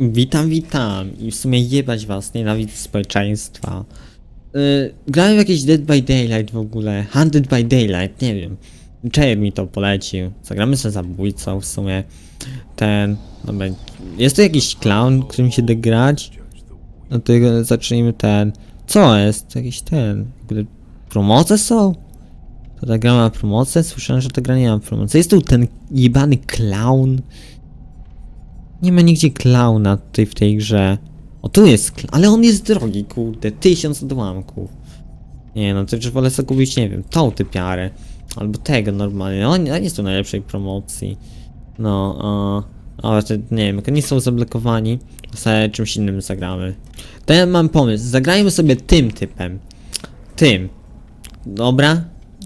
Witam, witam i w sumie jebać was, nienawidzę społeczeństwa. Yy, grałem w jakieś Dead by Daylight w ogóle, Hunted by Daylight, nie wiem. Czajer mi to polecił. Zagramy sobie zabójcą w sumie. Ten, dobra, jest tu jakiś clown, którym się da grać? No to zacznijmy ten. Co jest? Jakiś ten. Promoce są? To ta gra ma promocję? Słyszałem, że ta gra nie ma promocji. Jest tu ten jebany clown. Nie ma nigdzie klauna tutaj w tej grze. O, tu jest ale on jest drogi, kurde, tysiąc odłamków. Nie no, to już wolę sobie kupić, nie wiem, tą typiarę. Albo tego normalnie, oni, oni są najlepszej promocji. No, o, to, nie wiem, jak oni są zablokowani, to sobie czymś innym zagramy. To ja mam pomysł, zagrajmy sobie tym typem. Tym. Dobra?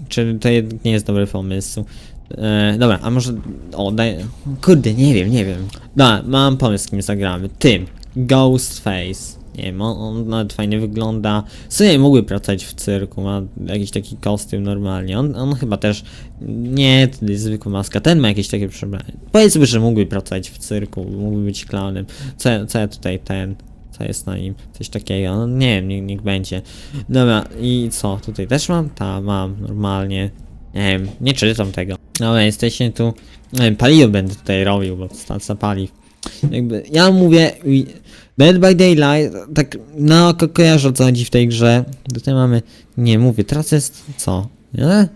Czy to nie jest dobry pomysł? E, dobra, a może. O, daj. Kurde, nie wiem, nie wiem. Dobra, mam pomysł, z kim zagramy. Tym. Ghostface. Nie wiem, on, on nawet fajnie wygląda. W sumie mógłby pracować w cyrku, ma jakiś taki kostium normalnie. On, on chyba też. Nie, to jest zwykła maska. Ten ma jakieś takie przebranie. Powiedzmy, że mógłby pracować w cyrku, mógłby być clownem. Co, co ja tutaj ten. Co jest na nim? Coś takiego. No nie wiem, niech, niech będzie. Dobra, i co? Tutaj też mam? Ta, mam, normalnie. Nie wiem, nie czytam tego. Dobra, jesteśmy tu. Paliwo będę tutaj robił, bo stacja paliw. Jakby, ja mówię, Dead by Daylight, tak na oko kojarzę o co chodzi w tej grze. Tutaj mamy, nie mówię, teraz jest co? Nie?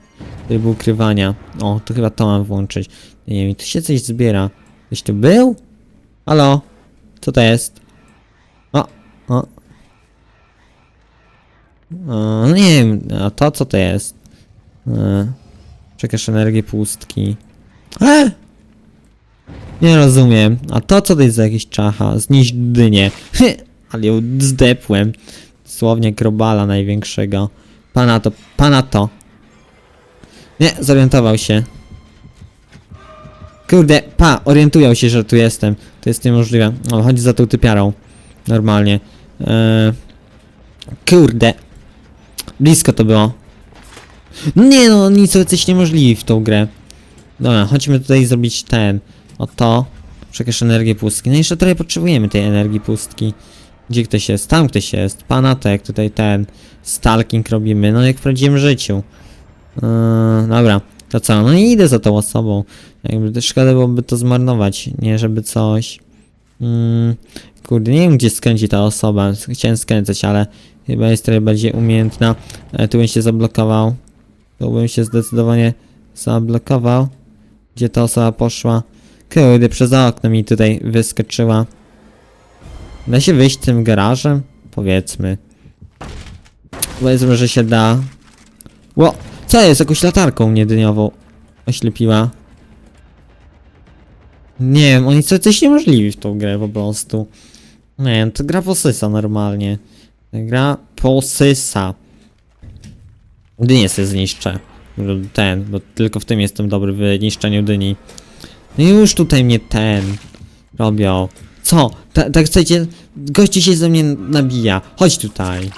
Tryb ukrywania. O, to chyba to mam włączyć. Nie wiem, tu się coś zbiera. Ktoś tu był? Halo? Co to jest? O, o. o no nie wiem, a to co to jest? E, Przekaż energię pustki. E! Nie rozumiem. A to co to jest za jakiś czacha? Zniszcz dynię. Ale ją zdepłem. Dosłownie grobala największego. Pana to, pana to. Nie, zorientował się. Kurde, pa, orientują się, że tu jestem. To jest niemożliwe. O, chodzi za tą typiarą. Normalnie. Eee, kurde. Blisko to było. Nie no, oni są coś niemożliwi w tą grę. Dobra, chodźmy tutaj zrobić ten. Oto. Przekaż energię pustki. No jeszcze trochę potrzebujemy tej energii pustki. Gdzie ktoś jest? Tam ktoś jest. Panatek, tutaj ten. Stalking robimy. No jak w prawdziwym życiu. Yy, dobra. To co? No i idę za tą osobą. Jakby szkoda byłoby to zmarnować. Nie, żeby coś... Mm, kurde, nie wiem gdzie skręci ta osoba. Chciałem skręcać, ale chyba jest trochę bardziej umiejętna. E, tu bym się zablokował. Tu bym się zdecydowanie zablokował. Gdzie ta osoba poszła? Kurde, przez okno mi tutaj wyskoczyła. Da się wyjść tym garażem? Powiedzmy. Powiedzmy, że się da. Ło! Co jest? Jakąś latarką mnie dyniową oślepiła. Nie wiem, oni są coś niemożliwi w tą grę po prostu. Nie wiem, to gra posysa normalnie. Gra posysa. Dynię sobie zniszczę. Ten, bo tylko w tym jestem dobry w niszczeniu dyni. No już tutaj mnie ten robią. Co? Ta- Tak chcecie? Gości się ze mnie nabija. Chodź tutaj.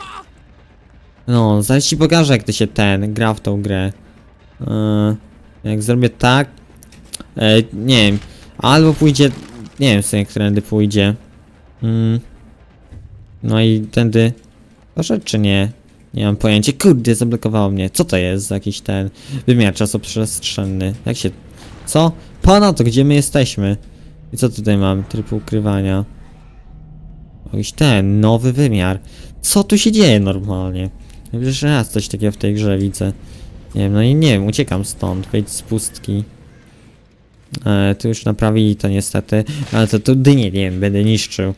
No, zaraz ci pokażę jak to się ten gra w tą grę. Yy, jak zrobię tak. E, nie wiem. Albo pójdzie. Nie wiem sobie, którędy pójdzie. Mm. No i tędy. Poszedł czy nie? Nie mam pojęcia. Kurde, zablokowało mnie. Co to jest za jakiś ten wymiar czasoprzestrzenny? Jak się. Co? Pana to gdzie my jesteśmy? I co tutaj mam? Tryb ukrywania. Jakiś ten, nowy wymiar. Co tu się dzieje normalnie? Ja raz coś takiego w tej grze widzę. Nie wiem, no i nie wiem, uciekam stąd, wejdź z pustki. E, tu już naprawili to niestety, ale to tu dynie, nie wiem, będę niszczył.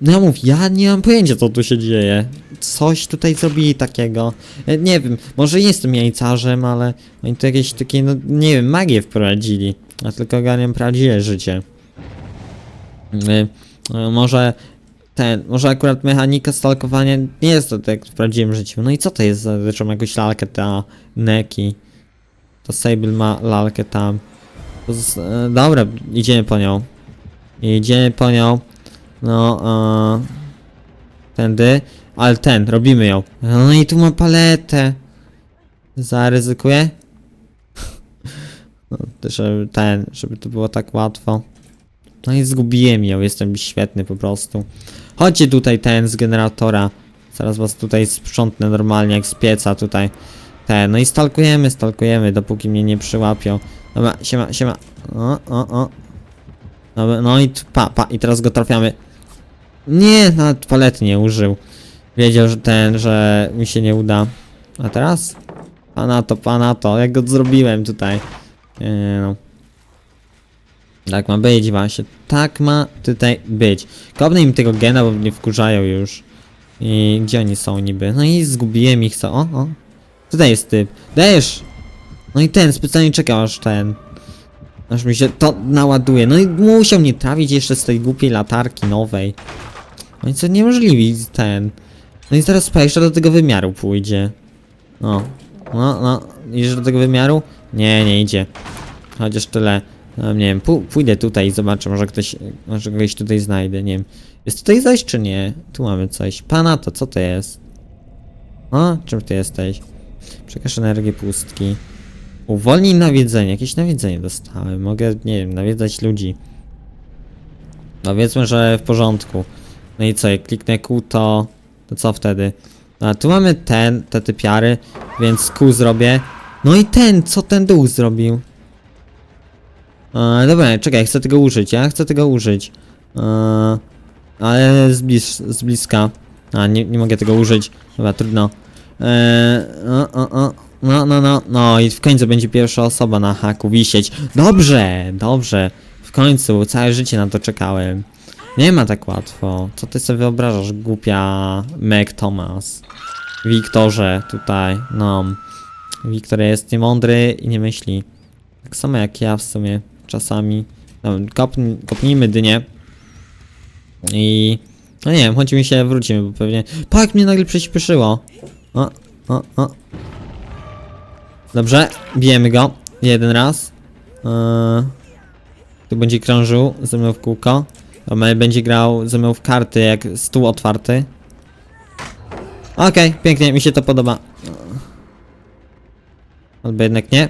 No ja mówię, ja nie mam pojęcia co tu się dzieje. Coś tutaj zrobili takiego. E, nie wiem, może jestem jajcarzem, ale oni tu jakieś takie, no nie wiem, magię wprowadzili. A tylko ogarniam prawdziwe życie. E, e, może ten, może akurat mechanika stalkowania nie jest to tak jak w prawdziwym życiu. No i co to jest za rzeczą jakąś lalkę ta Neki? To Sable ma lalkę tam. Z, dobra, idziemy po nią. Idziemy po nią. No, e, tędy. Ale ten, robimy ją. No i tu ma paletę. Zaryzykuję? No, żeby ten, żeby to było tak łatwo. No i zgubiłem ją, jestem świetny po prostu. Chodźcie tutaj ten z generatora. Zaraz was tutaj sprzątnę normalnie jak z pieca tutaj. Ten, no i stalkujemy, stalkujemy, dopóki mnie nie przyłapią. Dobra, siema, siema. O, o, o. Dobra, no i pa, pa, i teraz go trafiamy. Nie, nawet palety nie użył. Wiedział, że ten, że mi się nie uda. A teraz? Pana to, pana to, jak go zrobiłem tutaj. Nie, no. Tak ma być właśnie. Tak ma tutaj być. Kopnę im tego gena, bo mnie wkurzają już. I gdzie oni są niby? No i zgubiłem ich co? O, o. Tutaj jest typ. Dajesz! No i ten, specjalnie czekał aż ten. Aż mi się to naładuje. No i musiał mnie trafić jeszcze z tej głupiej latarki nowej. No i co niemożliwi ten. No i zaraz pa, jeszcze do tego wymiaru pójdzie. No. No, no. Idziesz do tego wymiaru? Nie, nie idzie. Chociaż tyle. No, nie wiem, pó- pójdę tutaj i zobaczę, może ktoś, może kogoś tutaj znajdę, nie wiem. Jest tutaj coś czy nie? Tu mamy coś. Pana to, co to jest? O, czym ty jesteś? Przekaż energię pustki. Uwolnij nawiedzenie. Jakieś nawiedzenie dostałem. Mogę, nie wiem, nawiedzać ludzi. Powiedzmy, że w porządku. No i co, jak kliknę Q, to... To co wtedy? A tu mamy ten, te typiary, więc Q zrobię. No i ten, co ten duch zrobił? E, dobra, czekaj, chcę tego użyć, ja chcę tego użyć. E, ale z, blis z bliska. A, nie, nie mogę tego użyć. Dobra, trudno. E, o, o, o. No, no, no, no i w końcu będzie pierwsza osoba na haku wisieć. Dobrze, dobrze. W końcu, całe życie na to czekałem. Nie ma tak łatwo. Co ty sobie wyobrażasz, głupia Meg Thomas? Wiktorze, tutaj, no. Wiktor jest niemądry i nie myśli. Tak samo jak ja w sumie, czasami. No, kopn kopnijmy dynię. I... No nie wiem, chodź mi się, wrócimy, bo pewnie... Pak mnie nagle przyspieszyło. O, o, o. Dobrze, bijemy go. Jeden raz. Eee, tu będzie krążył ze mną w kółko. Dobra, będzie grał ze mną w karty, jak stół otwarty. Okej, pięknie, mi się to podoba. Albo jednak nie.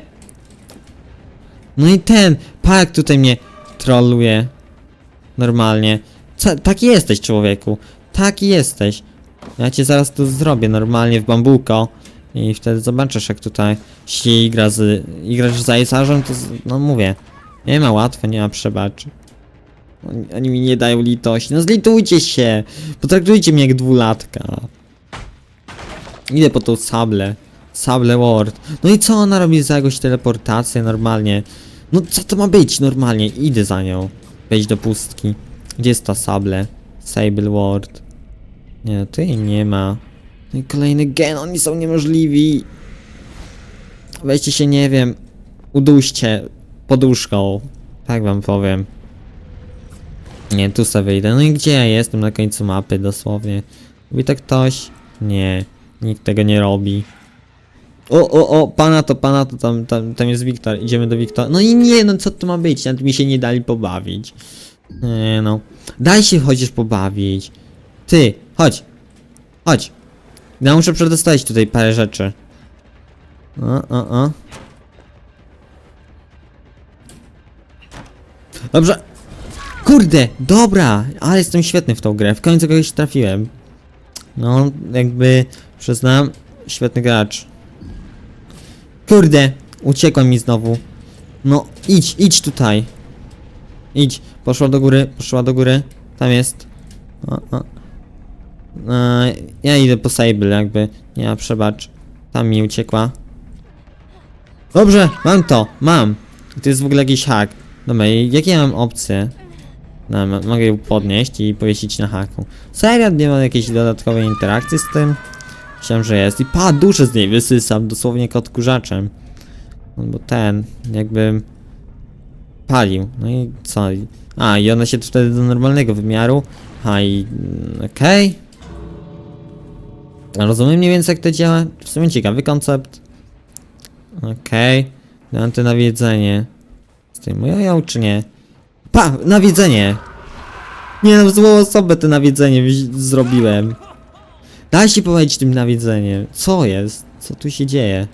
No i ten, pak tutaj mnie troluje. Normalnie. Co, taki jesteś człowieku. Taki jesteś. Ja cię zaraz tu zrobię normalnie w bambuko. I wtedy zobaczysz jak tutaj się igra z... Igrasz z Ajesarzem, to z, no mówię. Nie ma łatwo, nie ma przebaczy. Oni, oni mi nie dają litości. No zlitujcie się! Potraktujcie mnie jak dwulatka. Idę po tą sablę. Sable Ward. No i co ona robi za jakąś teleportację normalnie? No co to ma być normalnie? Idę za nią. Wejdź do pustki. Gdzie jest ta sable? Sable Ward. Nie, tu jej nie ma. No i kolejny gen, oni są niemożliwi. Weźcie się, nie wiem. Uduście poduszką. Tak wam powiem. Nie, tu sobie wyjdę. No i gdzie ja jestem na końcu mapy dosłownie? Mówi tak ktoś? Nie, nikt tego nie robi. O, o, o, pana to, pana to, tam, tam, tam jest Wiktor, idziemy do Wiktora. No i nie, no co to ma być? Nad mi się nie dali pobawić. Nie no. Daj się chociaż pobawić. Ty, chodź. Chodź. Ja muszę przetestować tutaj parę rzeczy. O, o, o. Dobrze. Kurde, dobra, ale jestem świetny w tą grę. W końcu kogoś trafiłem. No, jakby przyznam, świetny gracz. Kurde, uciekła mi znowu. No, idź, idź tutaj. Idź, poszła do góry, poszła do góry. Tam jest. O, o. E, ja idę po Sable, jakby. Nie przebacz. Tam mi uciekła. Dobrze, mam to, mam. To jest w ogóle jakiś hack. Dobra, jakie ja mam opcje? No, mo- mogę ją podnieść i powiesić na haku. Serio, nie ma jakiejś dodatkowej interakcji z tym? Myślałem, że jest. I pa, duszę z niej wysysam, dosłownie jak odkurzaczem. No bo ten, jakby palił. No i co? A, i ona się wtedy do normalnego wymiaru. A i mm, okej. Rozumiem mniej więcej jak to działa. W sumie ciekawy koncept. Okej. Okay. Dam to nawiedzenie. Zdejmuję ją czy nie? Pa! Nawiedzenie! Nie no, w złą osobę to nawiedzenie zrobiłem. Daj się powiedzieć tym nawiedzeniem. Co jest? Co tu się dzieje?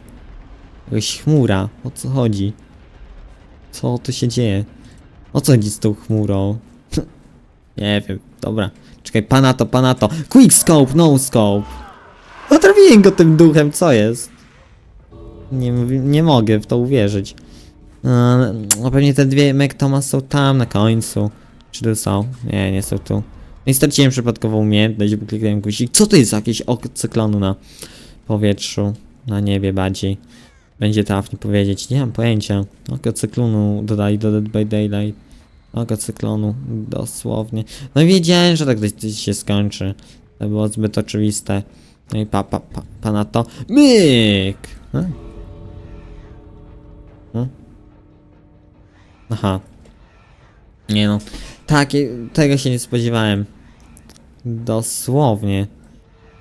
Jakaś chmura. O co chodzi? Co tu się dzieje? O co chodzi z tą chmurą? Nie wiem, dobra. Czekaj, pana to, pana to. Quick scope, no scope. Otrawiłem go tym duchem, co jest? Nie, nie mogę w to uwierzyć. No pewnie te dwie Mektomas są tam na końcu. Czy tu są? Nie, nie są tu. No i straciłem przypadkowo umiejętność, bo kliknąłem guzik. Co to jest jakieś oko cyklonu na powietrzu? Na niebie bardziej. Będzie trafnie powiedzieć. Nie mam pojęcia. Oko cyklonu dodali do Dead by Daylight. Oko cyklonu, dosłownie. No i wiedziałem, że tak się skończy. To było zbyt oczywiste. No i pa, pa, pa, pa na to. Myk! Hmm? Aha. Nie no. Tak, tego się nie spodziewałem. Dosłownie.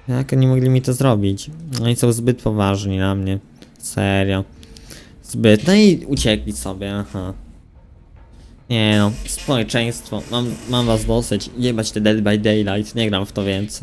Jak oni mogli mi to zrobić? Oni są zbyt poważni na mnie. Serio. Zbyt. No i uciekli sobie, aha. Nie no, społeczeństwo. Mam, mam was dosyć. Jebać te Dead by Daylight. Nie gram w to więcej.